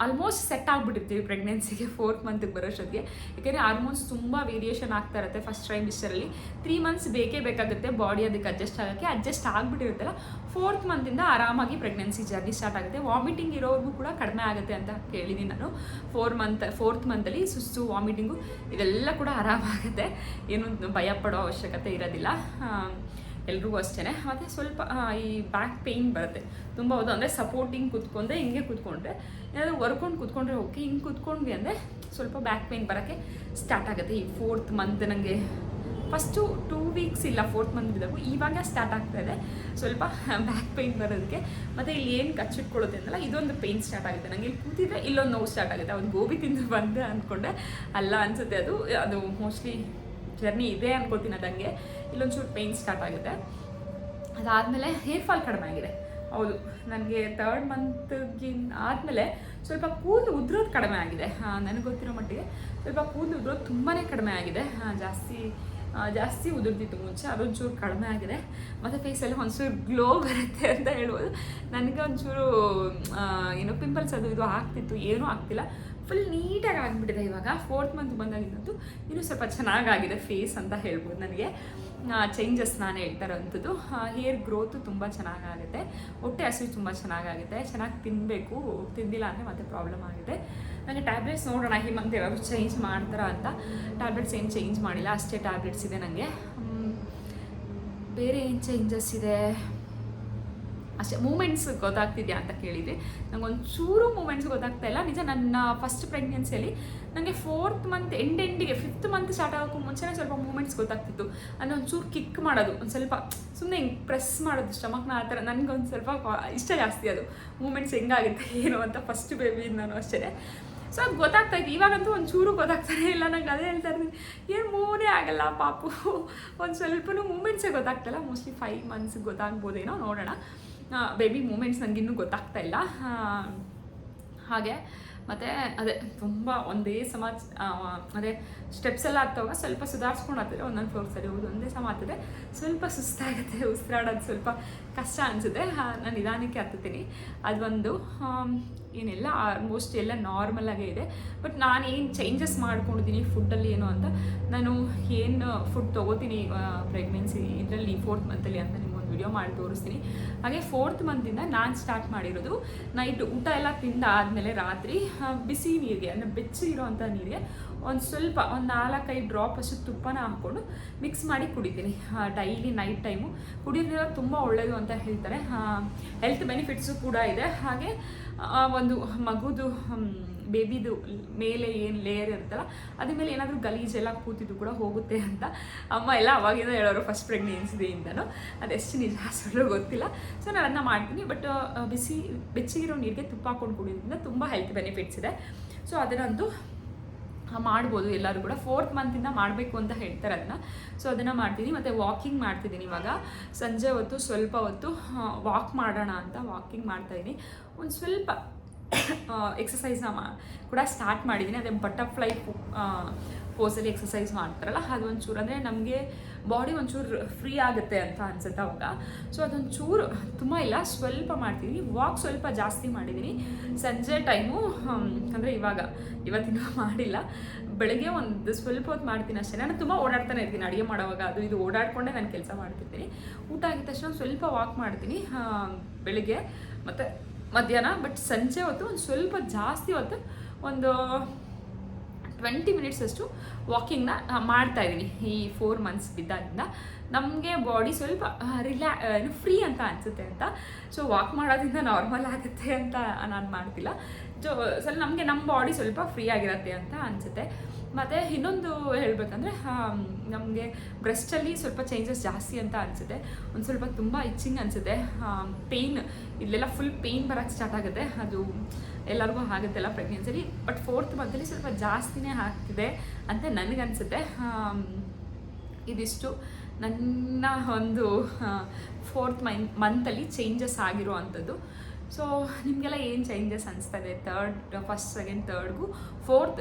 ಆಲ್ಮೋಸ್ಟ್ ಸೆಟ್ ಆಗಿಬಿಟ್ಟಿರ್ತೀವಿ ಪ್ರೆಗ್ನೆನ್ಸಿಗೆ ಫೋರ್ತ್ ಮಂತಿಗೆ ಬರೋಷ್ಟೊತ್ತಿಗೆ ಯಾಕೆಂದರೆ ಆಲ್ಮೋಸ್ಟ್ ತುಂಬ ವೇರಿಯೇಷನ್ ಆಗ್ತಾ ಇರುತ್ತೆ ಫಸ್ಟ್ ಟೈಮ್ ಇಷ್ಟರಲ್ಲಿ ತ್ರೀ ಮಂತ್ಸ್ ಬೇಕೇ ಬೇಕಾಗುತ್ತೆ ಬಾಡಿ ಅದಕ್ಕೆ ಅಡ್ಜಸ್ಟ್ ಆಗೋಕ್ಕೆ. ಅಡ್ಜಸ್ಟ್ ಆಗಿಬಿಟ್ಟಿರುತ್ತಲ್ಲ ಫೋರ್ತ್ ಮಂತಿಂದ ಆರಾಮಾಗಿ ಪ್ರೆಗ್ನೆನ್ಸಿ ಜರ್ನಿ ಸ್ಟಾರ್ಟ್ ಆಗುತ್ತೆ. ವಾಮಿಟಿಂಗ್ ಇರೋವ್ರಿಗೂ ಕೂಡ ಕಡಿಮೆ ಆಗುತ್ತೆ ಅಂತ ಕೇಳಿದ್ದೀನಿ ನಾನು. ಫೋರ್ ಮಂತ್ ಫೋರ್ತ್ ಮಂತಲ್ಲಿ ಸುಸ್ತು ವಾಮಿಟಿಂಗು ಇದೆಲ್ಲ ಕೂಡ ಆರಾಮಾಗುತ್ತೆ. ಏನು ಭಯ ಪಡೋ ಅವಶ್ಯಕತೆ ಇರೋದಿಲ್ಲ. ಎಲ್ರಿಗೂ ಅಷ್ಟೇ ಮತ್ತು ಸ್ವಲ್ಪ ಈ ಬ್ಯಾಕ್ ಪೇಯ್ನ್ ಬರುತ್ತೆ. ತುಂಬ ಹೌದು ಅಂದರೆ ಸಪೋರ್ಟಿಂಗ್ ಕುತ್ಕೊಂಡೆ ಹಿಂಗೆ ಕೂತ್ಕೊಂಡ್ರೆ, ಏನಾದರೂ ವರ್ಕೊಂಡು ಕೂತ್ಕೊಂಡ್ರೆ ಓಕೆ ಹಿಂಗೆ ಕುತ್ಕೊಂಡ್ವಿ ಅಂದರೆ ಸ್ವಲ್ಪ ಬ್ಯಾಕ್ ಪೇಯ್ನ್ ಬರೋಕ್ಕೆ ಸ್ಟಾರ್ಟ್ ಆಗುತ್ತೆ. ಈ ಫೋರ್ತ್ ಮಂತ್ ನನಗೆ ಫಸ್ಟು ಟೂ ವೀಕ್ಸ್ ಇಲ್ಲ ಫೋರ್ತ್ ಮಂತ್ ಇದ್ದಾಗೂ ಇವಾಗ ಸ್ಟಾರ್ಟ್ ಆಗ್ತಾ ಸ್ವಲ್ಪ ಬ್ಯಾಕ್ ಪೇಯ್ನ್ ಬರೋದಕ್ಕೆ. ಮತ್ತು ಇಲ್ಲಿ ಏನು ಕಚ್ಚಿಟ್ಕೊಳ್ಳುತ್ತೆ ಅಂದಲ್ಲ ಇದೊಂದು ಪೇಯ್ನ್ ಸ್ಟಾರ್ಟ್ ಆಗುತ್ತೆ. ನನಗೆ ಇಲ್ಲಿ ಕೂತಿದ್ರೆ ಇಲ್ಲೊಂದು ನೋವು ಸ್ಟಾರ್ಟ್ ಆಗುತ್ತೆ. ಅವ್ನು ಗೋಬಿ ತಿಂದು ಬಂದೆ ಅಂದ್ಕೊಂಡೆ ಅಲ್ಲ ಅನಿಸುತ್ತೆ ಅದು. ಅದು ಮೋಸ್ಟ್ಲಿ ಜರ್ನಿ ಇದೆ ಅನ್ಕೋತೀನಿ ಅದಂಗೆ. ಇಲ್ಲೊಂಚೂರು ಪೇಯ್ನ್ ಸ್ಟಾರ್ಟ್ ಆಗುತ್ತೆ. ಅದಾದಮೇಲೆ ಹೇರ್ ಫಾಲ್ ಕಡಿಮೆ ಆಗಿದೆ. ಹೌದು, ನನಗೆ ತರ್ಡ್ ಮಂತ್ಗಿನ್ ಆದಮೇಲೆ ಸ್ವಲ್ಪ ಕೂದಲು ಉದ್ರೋದು ಕಡಿಮೆ ಆಗಿದೆ. ನನಗೆ ಗೊತ್ತಿರೋ ಮಟ್ಟಿಗೆ ಸ್ವಲ್ಪ ಕೂದಲು ಉದ್ರೋದು ತುಂಬಾ ಕಡಿಮೆ ಆಗಿದೆ. ಜಾಸ್ತಿ ಜಾಸ್ತಿ ಉದುರ್ತಿತ್ತು ಮುಂಚೆ, ಅದೊಂಚೂರು ಕಡಿಮೆ ಆಗಿದೆ. ಮತ್ತು ಫೇಸಲ್ಲಿ ಒಂಚೂರು ಗ್ಲೋ ಬರುತ್ತೆ ಅಂತ ಹೇಳ್ಬೋದು. ನನಗೆ ಒಂಚೂರು ಏನು ಪಿಂಪಲ್ಸ್ ಅದು ಇದು ಆಗ್ತಿತ್ತು, ಏನೂ ಆಗ್ತಿಲ್ಲ. ಫುಲ್ ನೀಟಾಗಿ ಆಗಿಬಿಟ್ಟಿದೆ ಇವಾಗ. ಫೋರ್ತ್ ಮಂತ್ ಬಂದಾಗಿದ್ದು ಇನ್ನೂ ಸ್ವಲ್ಪ ಚೆನ್ನಾಗಾಗಿದೆ ಫೇಸ್ ಅಂತ ಹೇಳ್ಬೋದು ನನಗೆ. ಚೇಂಜಸ್ ನಾನು ಹೇಳ್ತಾ ಇರೋವಂಥದ್ದು ಹೇರ್ ಗ್ರೋತು ತುಂಬ ಚೆನ್ನಾಗಾಗುತ್ತೆ. ಹೊಟ್ಟೆ ಹಸಿವು ತುಂಬ ಚೆನ್ನಾಗಾಗುತ್ತೆ. ಚೆನ್ನಾಗಿ ತಿನ್ನಬೇಕು ತಿಂದಿಲ್ಲ ಅಂದರೆ ಮತ್ತೆ ಪ್ರಾಬ್ಲಮ್ ಆಗಿದೆ ನನಗೆ ಟ್ಯಾಬ್ಲೆಟ್ಸ್ ನೋಡೋಣ ಈ ಮಂತ್ ಯಾವಾಗ ಚೇಂಜ್ ಮಾಡ್ತಾರಾ ಅಂತ. ಟ್ಯಾಬ್ಲೆಟ್ಸ್ ಏನು ಚೇಂಜ್ ಮಾಡಿಲ್ಲ. ಅಷ್ಟೇ ಟ್ಯಾಬ್ಲೆಟ್ಸ್ ಇದೆ ನನಗೆ ಬೇರೆ ಏನು ಚೇಂಜಸ್ ಇದೆ? ಅಷ್ಟೇ ಮೂಮೆಂಟ್ಸ್ ಗೊತ್ತಾಗ್ತಿದ್ಯಾ ಅಂತ ಕೇಳಿದೆ. ನಂಗೆ ಚೂರು ಮೂಮೆಂಟ್ಸ್ ಗೊತ್ತಾಗ್ತಾ ಇಲ್ಲ. ನಿಜ, ನನ್ನ ಫಸ್ಟ್ ಪ್ರೆಗ್ನೆನ್ಸಿಯಲ್ಲಿ ನನಗೆ ಫೋರ್ತ್ ಮಂತ್ ಎಂಡ್ ಎಂಡಿಗೆ ಫಿಫ್ತ್ ಮಂತ್ ಸ್ಟಾರ್ಟ್ ಆಗೋಕ್ಕೂ ಮುಂಚೆನೇ ಸ್ವಲ್ಪ ಮೂಮೆಂಟ್ಸ್ ಗೊತ್ತಾಗ್ತಿತ್ತು. ಅಂದರೆ ಒಂಚೂರು ಕಿಕ್ ಮಾಡೋದು, ಒಂದು ಸ್ವಲ್ಪ ಸುಮ್ಮನೆ ಹಿಂಗೆ ಪ್ರೆಸ್ ಮಾಡೋದು ಸ್ಟಮಕ್ನ ಆ ಥರ. ನನಗೊಂದು ಸ್ವಲ್ಪ ಇಷ್ಟ ಜಾಸ್ತಿ ಅದು. ಮೂಮೆಂಟ್ಸ್ ಹೆಂಗಾಗುತ್ತೆ, ಏನು ಅಂತ ಫಸ್ಟ್ ಬೇಬಿ ನಾನು ಅಷ್ಟೇ. ಸೊ ಅದು ಗೊತ್ತಾಗ್ತಾ ಇತ್ತು. ಇವಾಗಂತೂ ಒಂಚೂರು ಗೊತ್ತಾಗ್ತಾನೆ ಇಲ್ಲ. ನಂಗೆ ಅದೇ ಹೇಳ್ತಾ ಇರ್ತೀನಿ ಏನು ಮೂವೇ ಆಗಲ್ಲ, ಪಾಪು. ಒಂದು ಸ್ವಲ್ಪನೂ ಮೂಮೆಂಟ್ಸೇ ಗೊತ್ತಾಗ್ತಲ್ಲ ಮೋಸ್ಟ್ಲಿ ಫೈವ್ ಮಂತ್ಸ್ ಗೊತ್ತಾಗ್ಬೋದೇನೋ ನೋಡೋಣ. ಬೇಬಿ ಮೂಮೆಂಟ್ಸ್ ನನಗಿನ್ನೂ ಗೊತ್ತಾಗ್ತಾ ಇಲ್ಲ. ಹಾಗೆ, ಮತ್ತು ಅದೇ ತುಂಬ ಒಂದೇ ಸಮ ಅದೇ ಸ್ಟೆಪ್ಸ್ ಎಲ್ಲ ಆಗ್ತಾವಾಗ ಸ್ವಲ್ಪ ಸುಧಾರಿಸ್ಕೊಂಡು ಆಗ್ತದೆ ಒಂದೊಂದು ಫ್ಲೋರ್ ಸರಿ ಹೋಗೋದು ಒಂದೇ ಸಮ ಆಗ್ತದೆ. ಸ್ವಲ್ಪ ಸುಸ್ತಾಗುತ್ತೆ, ಉಸಿರಾಡೋದು ಸ್ವಲ್ಪ ಕಷ್ಟ ಅನಿಸುತ್ತೆ. ನಾನು ನಿಧಾನಕ್ಕೆ ಹತ್ತುತ್ತೀನಿ. ಅದು ಒಂದು ಏನೆಲ್ಲ ಆಲ್ಮೋಸ್ಟ್ ಎಲ್ಲ ನಾರ್ಮಲಾಗೇ ಇದೆ. ಬಟ್ ನಾನು ಏನು ಚೇಂಜಸ್ ಮಾಡ್ಕೊಂಡಿದ್ದೀನಿ ಫುಡ್ಡಲ್ಲಿ ಏನು ಅಂತ, ನಾನು ಏನು ಫುಡ್ ತೊಗೋತೀನಿ ಪ್ರೆಗ್ನೆನ್ಸಿ ಇದರಲ್ಲಿ ಫೋರ್ತ್ ಮಂತಲ್ಲಿ ಅಂತ ವಿಡಿಯೋ ಮಾಡಿ ತೋರಿಸ್ತೀನಿ. ಹಾಗೆ ಫೋರ್ತ್ ಮಂತಿಂದ ನಾನು ಸ್ಟಾರ್ಟ್ ಮಾಡಿರೋದು ನೈಟ್ ಊಟ ಎಲ್ಲ ತಿಂದಾದಮೇಲೆ ರಾತ್ರಿ ಬಿಸಿ ನೀರಿಗೆ, ಅಂದರೆ ಬೆಚ್ಚಗಿರೋವಂಥ ನೀರಿಗೆ ಒಂದು ಸ್ವಲ್ಪ ಒಂದು ನಾಲ್ಕೈದು ಡ್ರಾಪ್ ಅಷ್ಟು ತುಪ್ಪನ ಹಾಕ್ಕೊಂಡು ಮಿಕ್ಸ್ ಮಾಡಿ ಕುಡಿತೀನಿ. ಡೈಲಿ ನೈಟ್ ಟೈಮು ಕುಡಿಯೋದ್ರಿಂದ ತುಂಬ ಒಳ್ಳೆಯದು ಅಂತ ಹೇಳ್ತಾರೆ. ಹೆಲ್ತ್ ಬೆನಿಫಿಟ್ಸು ಕೂಡ ಇದೆ. ಹಾಗೆ ಒಂದು ಮಗುದು ಬೇಬಿದು ಮೇಲೆ ಏನು ಲೇಯರ್ ಇರುತ್ತಲ್ಲ, ಅದ್ರ ಮೇಲೆ ಏನಾದರೂ ಗಲೀಜೆಲ್ಲ ಕೂತಿದ್ದು ಕೂಡ ಹೋಗುತ್ತೆ ಅಂತ ಅಮ್ಮ ಎಲ್ಲ ಅವಾಗಿಂದ ಹೇಳೋರು ಫಸ್ಟ್ ಪ್ರೆಗ್ನೆನ್ಸಿದೆಯಿಂದನೂ ಅದೆಷ್ಟು ನಿಜ ಸುಳ್ಳು ಗೊತ್ತಿಲ್ಲ. ಸೊ ನಾನು ಅದನ್ನ ಮಾಡ್ತೀನಿ. ಬಟ್ ಬಿಸಿ, ಬೆಚ್ಚಗಿರೋ ನೀರಿಗೆ ತುಪ್ಪ ಹಾಕೊಂಡು ಕುಡಿಯೋದ್ರಿಂದ ತುಂಬ ಹೆಲ್ತ್ ಬೆನಿಫಿಟ್ಸ್ ಇದೆ. ಸೊ ಅದನ್ನಂತೂ ಮಾಡ್ಬೋದು ಎಲ್ಲರೂ ಕೂಡ. ಫೋರ್ತ್ ಮಂತಿಂದ ಮಾಡಬೇಕು ಅಂತ ಹೇಳ್ತಾರೆ ಅದನ್ನ. ಸೊ ಅದನ್ನು ಮಾಡ್ತೀನಿ. ಮತ್ತು ವಾಕಿಂಗ್ ಮಾಡ್ತಿದ್ದೀನಿ ಇವಾಗ. ಸಂಜೆ ಹೊತ್ತು ಸ್ವಲ್ಪ ಹೊತ್ತು ವಾಕ್ ಮಾಡೋಣ ಅಂತ ವಾಕಿಂಗ್ ಮಾಡ್ತಾಯಿದ್ದೀನಿ ಒಂದು ಸ್ವಲ್ಪ ಎಕ್ಸಸೈಸ್ನ ಮಾ, ಕೂಡ ಸ್ಟಾರ್ಟ್ ಮಾಡಿದ್ದೀನಿ ಅದೇ ಬಟರ್ಫ್ಲೈ ಪೋಸಲ್ಲಿ ಎಕ್ಸಸೈಸ್ ಮಾಡ್ತಾರಲ್ಲ ಅದು ಒಂಚೂರು ಅಂದರೆ ನಮಗೆ ಬಾಡಿ ಒಂಚೂರು ಫ್ರೀ ಆಗುತ್ತೆ ಅಂತ ಅನ್ಸುತ್ತೆ ಅವಾಗ. ಸೊ ಅದೊಂಚೂರು, ತುಂಬ ಇಲ್ಲ, ಸ್ವಲ್ಪ ಮಾಡ್ತೀನಿ. ವಾಕ್ ಸ್ವಲ್ಪ ಜಾಸ್ತಿ ಮಾಡಿದ್ದೀನಿ ಸಂಜೆ ಟೈಮು ಅಂದರೆ ಇವಾಗ, ಇವತ್ತಿನ ಮಾಡಿಲ್ಲ. ಬೆಳಗ್ಗೆ ಒಂದು ಸ್ವಲ್ಪ ಹೊತ್ತು ಮಾಡ್ತೀನಿ ಅಷ್ಟೇ. ನಾನು ತುಂಬ ಓಡಾಡ್ತಾನೆ ಇರ್ತೀನಿ. ಅಡುಗೆ ಮಾಡೋವಾಗ ಅದು ಇದು ಓಡಾಡಿಕೊಂಡೇ ನಾನು ಕೆಲಸ ಮಾಡ್ತಿರ್ತೀನಿ. ಊಟ ಆಗಿದ ತಕ್ಷಣ ಸ್ವಲ್ಪ ವಾಕ್ ಮಾಡ್ತೀನಿ. ಬೆಳಗ್ಗೆ ಬೆಳಿಗ್ಗೆ. ಮತ್ತು ಮಧ್ಯಾಹ್ನ ಬಟ್ ಸಂಜೆ ಹೊತ್ತು ಒಂದು ಸ್ವಲ್ಪ ಜಾಸ್ತಿ ಹೊತ್ತು ಒಂದು ಟ್ವೆಂಟಿ ಮಿನಿಟ್ಸ್ ಅಷ್ಟು ವಾಕಿಂಗ್ನ ಮಾಡ್ತಾ ಇದ್ದೀನಿ ಈ ಫೋರ್ ಮಂತ್ಸ್ ಬಿದ್ದಾಗಿಂದ ನಮಗೆ ಬಾಡಿ ಸ್ವಲ್ಪ ರಿಲ್ಯಾ ಫ್ರೀ ಅಂತ ಅನಿಸುತ್ತೆ ಅಂತ. ಸೊ ವಾಕ್ ಮಾಡೋದ್ರಿಂದ ನಾರ್ಮಲ್ ಆಗುತ್ತೆ ಅಂತ ನಾನು ಮಾಡ್ತಿಲ್ಲ. ಸ್ವಲ್ಪ ನಮಗೆ ನಮ್ಮ ಬಾಡಿ ಸ್ವಲ್ಪ ಫ್ರೀ ಆಗಿರತ್ತೆ ಅಂತ ಅನಿಸುತ್ತೆ. ಮತ್ತು ಇನ್ನೊಂದು ಹೇಳಬೇಕಂದ್ರೆ ನಮಗೆ ಬ್ರೆಸ್ಟಲ್ಲಿ ಸ್ವಲ್ಪ ಚೇಂಜಸ್ ಜಾಸ್ತಿ ಅಂತ ಅನಿಸುತ್ತೆ. ಒಂದು ಸ್ವಲ್ಪ ತುಂಬ ಇಚ್ಚಿಂಗ್ ಅನಿಸುತ್ತೆ. ಪೇಯ್ನ್ ಇಲ್ಲೆಲ್ಲ ಫುಲ್ ಪೇಯ್ನ್ ಬರೋಕ್ಕೆ ಸ್ಟಾರ್ಟ್ ಆಗುತ್ತೆ. ಅದು ಎಲ್ಲರಿಗೂ ಆಗುತ್ತೆಲ್ಲ ಪ್ರೆಗ್ನೆನ್ಸಿಲಿ ಬಟ್ ಫೋರ್ತ್ ಮಂತಲ್ಲಿ ಸ್ವಲ್ಪ ಜಾಸ್ತಿನೇ ಆಗ್ತಿದೆ ಅಂತ ನನಗನ್ಸುತ್ತೆ ಇದಿಷ್ಟು. ನನ್ನ ಒಂದು ಫೋರ್ತ್ ಮೈ ಮಂತಲ್ಲಿ ಚೇಂಜಸ್ ಆಗಿರೋ ಅಂಥದ್ದು. ಸೊ ನಿಮಗೆಲ್ಲ ಏನು ಚೇಂಜಸ್ ಅನಿಸ್ತದೆ? ತರ್ಡ್ ಫಸ್ಟ್ ಸೆಕೆಂಡ್ ತರ್ಡ್ಗೂ ಫೋರ್ತ್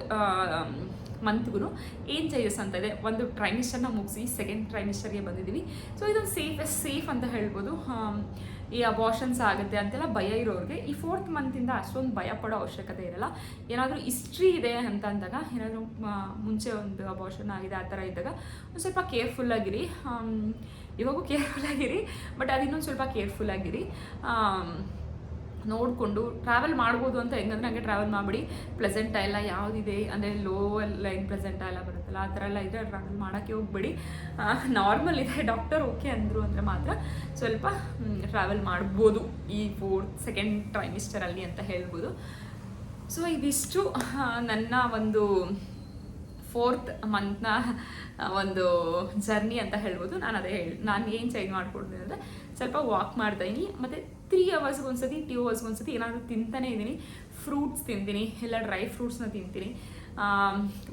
ಮಂತ್ಗೂ ಏನು ಚೇಂಜಸ್ ಅಂತ ಇದೆ ಒಂದು ಟ್ರೈಮಿಸ್ಟರ್ನ ಮುಗಿಸಿ ಸೆಕೆಂಡ್ ಟ್ರೈಮಿಸ್ಟರ್ಗೆ ಬಂದಿದ್ದೀವಿ ಸೊ ಇದೊಂದು ಸೇಫ್ ಸೇಫ್ ಅಂತ ಹೇಳ್ಬೋದು. ಈ ಅಬಾರ್ಷನ್ಸ್ ಆಗುತ್ತೆ ಅಂತೆಲ್ಲ ಭಯ ಇರೋರಿಗೆ. ಈ ಫೋರ್ತ್ ಮಂತಿಂದ ಅಷ್ಟೊಂದು ಭಯ ಪಡೋ ಅವಶ್ಯಕತೆ ಇರಲ್ಲ. ಏನಾದರೂ ಹಿಸ್ಟ್ರಿ ಇದೆ ಅಂತ ಅಂದಾಗ ಏನಾದರೂ ಮುಂಚೆ ಒಂದು ಅಬಾರ್ಷನ್ ಆಗಿದೆ ಆ ಥರ ಇದ್ದಾಗ ಒಂದು ಸ್ವಲ್ಪ ಕೇರ್ಫುಲ್ ಆಗಿರಿ. ಇವಾಗೂ ಕೇರ್ಫುಲ್ ಆಗಿರಿ ಬಟ್ ಅದಿನ್ನೊಂದು ಸ್ವಲ್ಪ ಕೇರ್ಫುಲ್ ಆಗಿರಿ. ಆಮ್, ನೋಡಿಕೊಂಡು ಟ್ರಾವೆಲ್ ಮಾಡ್ಬೋದು ಅಂತ ಹೆಂಗಂದ್ರೆ ಹಂಗೆ ಟ್ರಾವೆಲ್ ಮಾಡಿಬಿಡಿ. ಪ್ಲೆಸೆಂಟ್ ಎಲ್ಲ ಯಾವುದಿದೆ? ಅಂದರೆ ಲೋ ಲೈನ್ ಪ್ಲೆಸೆಂಟ್ ಎಲ್ಲ ಬರುತ್ತಲ್ಲ, ಆ ಥರ ಎಲ್ಲ ಇದೆ ಟ್ರಾವೆಲ್ ಮಾಡೋಕ್ಕೆ ಹೋಗ್ಬೇಡಿ. ನಾರ್ಮಲ್ ಇದೆ. ಡಾಕ್ಟರ್ ಓಕೆ ಅಂದರು ಅಂದರೆ ಮಾತ್ರ ಸ್ವಲ್ಪ ಟ್ರಾವೆಲ್ ಮಾಡ್ಬೋದು. ಈ ಫೋರ್ತ್ ಸೆಕೆಂಡ್ ಟ್ರೈಮಿಸ್ಟರಲ್ಲಿ ಅಂತ ಹೇಳ್ಬೋದು. ಸೊ ಇದಿಷ್ಟು ನನ್ನ ಒಂದು ಫೋರ್ತ್ ಮಂತ್ನ ಒಂದು ಜರ್ನಿ ಅಂತ ಹೇಳ್ಬೋದು. ನಾನು ಅದೇ ಹೇಳಿ, ನಾನು ಏನು ಚೇಂಜ್ ಮಾಡ್ಕೊಡ್ತೀನಿ ಅಂದರೆ ಸ್ವಲ್ಪ ವಾಕ್ ಮಾಡ್ತಾ ಇದ್ದೀನಿ ಮತ್ತು ತ್ರೀ ಅವರ್ಸ್ಗೆ ಒಂದ್ಸತಿ ಟೂ ಅವರ್ಸ್ಗೆ ಒಂದ್ಸತಿ ಏನಾದರೂ ತಿಂತಾನೆ ಇದ್ದೀನಿ ಫ್ರೂಟ್ಸ್ ತಿಂತೀನಿ, ಎಲ್ಲ ಡ್ರೈ ಫ್ರೂಟ್ಸ್ನ ತಿಂತೀನಿ.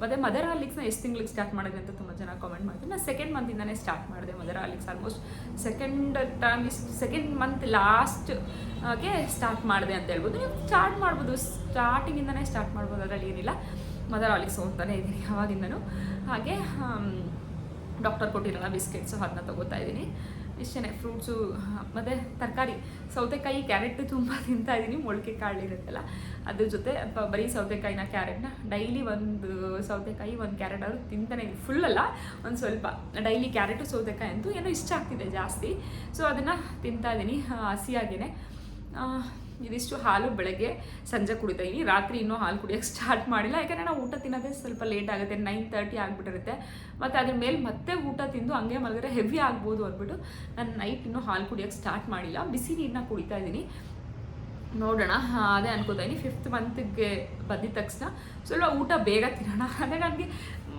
ಮತ್ತು ಮದರ್ ಹಾಲಿಕ್ಸ್ನ ಎಷ್ಟು ತಿಂಗಳಿಗೆ ಸ್ಟಾರ್ಟ್ ಮಾಡಿದೆ ಅಂತ ತುಂಬ ಜನ ಕಾಮೆಂಟ್ ಮಾಡ್ತೀನಿ ನಾನು ಸೆಕೆಂಡ್ ಮಂತಿಂದನೇ ಸ್ಟಾರ್ಟ್ ಮಾಡಿದೆ mother Horlicks almost second time second month ಲಾಸ್ಟ್ಗೆ ಸ್ಟಾರ್ಟ್ ಮಾಡಿದೆ ಅಂತ ಹೇಳ್ಬೋದು. ನೀವು ಸ್ಟಾರ್ಟ್ ಮಾಡ್ಬೋದು. ಸ್ಟಾರ್ಟಿಂಗಿಂದನೇ ಸ್ಟಾರ್ಟ್ ಮಾಡ್ಬೋದು ಅದರಲ್ಲಿ ಏನಿಲ್ಲ. ಮದರ್ ಆಲಿಕ್ಸ್ ಹೋಗ್ತಾನೆ ಇದ್ದೀನಿ ಅವಾಗಿಂದನೂ. ಹಾಗೆ ಡಾಕ್ಟರ್ ಕೊಟ್ಟಿರಲ್ಲ ಬಿಸ್ಕೆಟ್ಸು, ಅದನ್ನ ತಗೋತಾ ಇದ್ದೀನಿ. ಇಷ್ಟೇ ಫ್ರೂಟ್ಸು ಮತ್ತು ತರಕಾರಿ. ಸೌತೆಕಾಯಿ ಕ್ಯಾರೆಟ್ ತುಂಬ ತಿಂತಾ ಇದ್ದೀನಿ, ಮೊಳಕೆ ಕಾಳು ಇರುತ್ತಲ್ಲ, ಅದ್ರ ಜೊತೆ ಬರೀ ಸೌತೆಕಾಯಿನ ಕ್ಯಾರೆಟ್ನ. ಡೈಲಿ ಒಂದು ಸೌತೆಕಾಯಿ, ಒಂದು ಕ್ಯಾರೆಟ್ ಆದರೂ ತಿಂತಾನೆ ಫುಲ್ ಅಲ್ಲ, ಒಂದು ಸ್ವಲ್ಪ. ಡೈಲಿ ಕ್ಯಾರೆಟು ಸೌತೆಕಾಯಿ ಅಂತೂ ಏನೋ ಇಷ್ಟ ಆಗ್ತಿದೆ ಜಾಸ್ತಿ. ಸೊ ಅದನ್ನು ತಿಂತಾ ಇದ್ದೀನಿ ಹಸಿಯಾಗೇ ಇದಿಷ್ಟು ಹಾಲು ಬೆಳಗ್ಗೆ ಸಂಜೆ ಕುಡಿತಾ ಇದ್ದೀನಿ ರಾತ್ರಿ ಇನ್ನೂ ಹಾಲು ಕುಡಿಯೋಕ್ಕೆ ಸ್ಟಾರ್ಟ್ ಮಾಡಿಲ್ಲ. ಯಾಕಂದರೆ ನಾವು ಊಟ ತಿನ್ನೋದೇ ಸ್ವಲ್ಪ ಲೇಟ್ ಆಗುತ್ತೆ. ನೈನ್ ತರ್ಟಿ ಆಗಿಬಿಟ್ಟಿರುತ್ತೆ. ಮತ್ತು ಅದ್ರ ಮೇಲೆ ಮತ್ತೆ ಊಟ ತಿಂದು ಹಂಗೆ ಮಲಗಿದ್ರೆ ಹೆವಿ ಆಗ್ಬೋದು ಅಂದ್ಬಿಟ್ಟು ನಾನು ನೈಟ್ ಇನ್ನೂ ಹಾಲು ಕುಡಿಯೋಕ್ಕೆ ಸ್ಟಾರ್ಟ್ ಮಾಡಿಲ್ಲ. ಬಿಸಿ ನೀರನ್ನ ಕುಡಿತಾ ಇದ್ದೀನಿ ನೋಡೋಣ. ಅದೇ ಅನ್ಕೋತಾ ಇದ್ದೀನಿ ಫಿಫ್ತ್ ಮಂತ್ಗೆ ಬಂದಿದ ತಕ್ಷಣ ಸ್ವಲ್ಪ ಊಟ ಬೇಗ ತಿನ್ನೋಣ. ಅಂದರೆ ನನಗೆ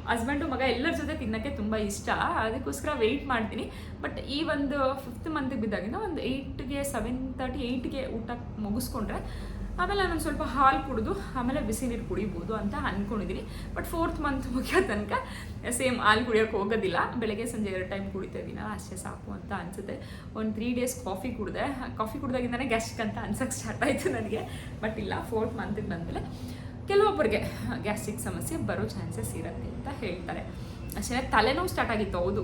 ಹಸ್ಬೆಂಡು ಮಗ ಎಲ್ಲರ ಜೊತೆ ತಿನ್ನೋಕ್ಕೆ ತುಂಬ ಇಷ್ಟ. ಅದಕ್ಕೋಸ್ಕರ ವೆಯ್ಟ್ ಮಾಡ್ತೀನಿ. ಬಟ್ ಈ ಒಂದು ಫಿಫ್ತ್ ಮಂತಿಗೆ ಬಿದ್ದಾಗಿಂದ ಒಂದು ಏಯ್ಟ್ಗೆ ಸೆವೆನ್ ತರ್ಟಿ ಏಯ್ಟ್ಗೆ ಊಟ ಮುಗಿಸ್ಕೊಂಡ್ರೆ ಆಮೇಲೆ ನಾನು ಸ್ವಲ್ಪ ಹಾಲು ಕುಡಿದು, ಆಮೇಲೆ ಬಿಸಿ ನೀರು ಕುಡಿಬೋದು ಅಂತ ಅಂದ್ಕೊಂಡಿದ್ದೀನಿ ಬಟ್ ಫೋರ್ತ್ ಮಂತ್ ಮುಗಿಯೋ ತನಕ ಸೇಮ್ ಹಾಲು ಕುಡಿಯೋಕ್ಕೆ ಹೋಗೋದಿಲ್ಲ. ಬೆಳಗ್ಗೆ ಸಂಜೆ ಎರಡು ಟೈಮ್ ಕುಡಿತಾ ಇದ್ದೀನಲ್ಲ ಅಷ್ಟೇ ಸಾಕು ಅಂತ ಅನಿಸುತ್ತೆ. ಒಂದು ತ್ರೀ ಡೇಸ್ ಕಾಫಿ ಕುಡಿದೆ. ಕಾಫಿ ಕುಡಿದಾಗಿಂದನೇ ಗ್ಯಾಸ್ಟ್ರಿಕ್ ಅಂತ ಅನ್ಸಕ್ಕೆ ಸ್ಟಾರ್ಟ್ ಆಯಿತು ನನಗೆ. ಬಟ್ ಇಲ್ಲ ಫೋರ್ತ್ ಮಂತಿಗೆ ಬಂದಮೇಲೆ ಕೆಲವೊಬ್ಬರಿಗೆ ಗ್ಯಾಸ್ಟ್ರಿಕ್ ಸಮಸ್ಯೆ ಬರೋ ಚಾನ್ಸಸ್ ಇರುತ್ತೆ ಅಂತ ಹೇಳ್ತಾರೆ. ಅಷ್ಟೇ ತಲೆನೋವು ಸ್ಟಾರ್ಟ್ ಆಗಿತ್ತು, ಹೌದು.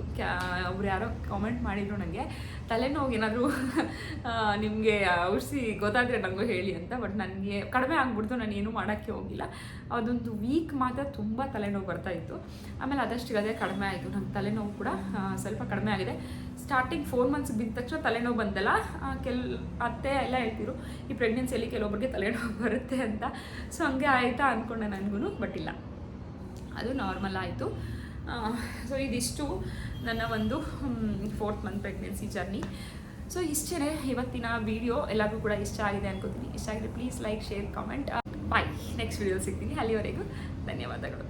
ಅವ್ರು ಯಾರೋ ಕಾಮೆಂಟ್ ಮಾಡಿದ್ರು ನನಗೆ ತಲೆನೋವು ಏನಾದರೂ ನಿಮಗೆ ಔಷಧಿ ಗೊತ್ತಾದರೆ ನನಗೂ ಹೇಳಿ ಅಂತ ಬಟ್ ನನಗೆ ಕಡಿಮೆ ಆಗ್ಬಿಡ್ತು, ನಾನು ಏನೂ ಮಾಡೋಕ್ಕೆ ಹೋಗಿಲ್ಲ. ಅದೊಂದು ವೀಕ್ ಮಾತ್ರ ತುಂಬ ತಲೆನೋವು ಬರ್ತಾ ಇತ್ತು. ಆಮೇಲೆ ಅದಷ್ಟಿಗೆ ಅದೇ ಕಡಿಮೆ ಆಯಿತು. ನನ್ನ ತಲೆನೋವು ಕೂಡ ಸ್ವಲ್ಪ ಕಡಿಮೆ ಆಗಿದೆ. ಸ್ಟಾರ್ಟಿಂಗ್ ಫೋರ್ ಮಂತ್ಸ್ ಬಿದ್ದ ತಕ್ಷಣ ತಲೆನೋವು ಬಂದಲ್ಲ ಕೆಲ್, ಅತ್ತೆ ಎಲ್ಲ ಹೇಳ್ತಿದ್ರು, ಈ ಪ್ರೆಗ್ನೆನ್ಸಿಯಲ್ಲಿ ಕೆಲವೊಬ್ಬರಿಗೆ ತಲೆನೋವು ಬರುತ್ತೆ ಅಂತ. ಸೊ ಹಂಗೆ ಆಯಿತಾ ಅಂದ್ಕೊಂಡೆ ನನಗೂ ಬಟ್ ಇಲ್ಲ. ಅದು ನಾರ್ಮಲ್ ಆಯಿತು. ಸೊ ಇದಿಷ್ಟು ನನ್ನ ಒಂದು fourth month pregnancy journey so ಇಷ್ಟೇ ಇವತ್ತಿನ ವಿಡಿಯೋ ಎಲ್ಲರಿಗೂ ಕೂಡ ಇಷ್ಟ ಆಗಿದೆ ಅನ್ಕೋತೀನಿ. ಇಷ್ಟ ಆಗಿದೆ please like share comment bye next video ಸಿಗ್ತೀನಿ. ಅಲ್ಲಿವರೆಗೂ ಧನ್ಯವಾದಗಳು.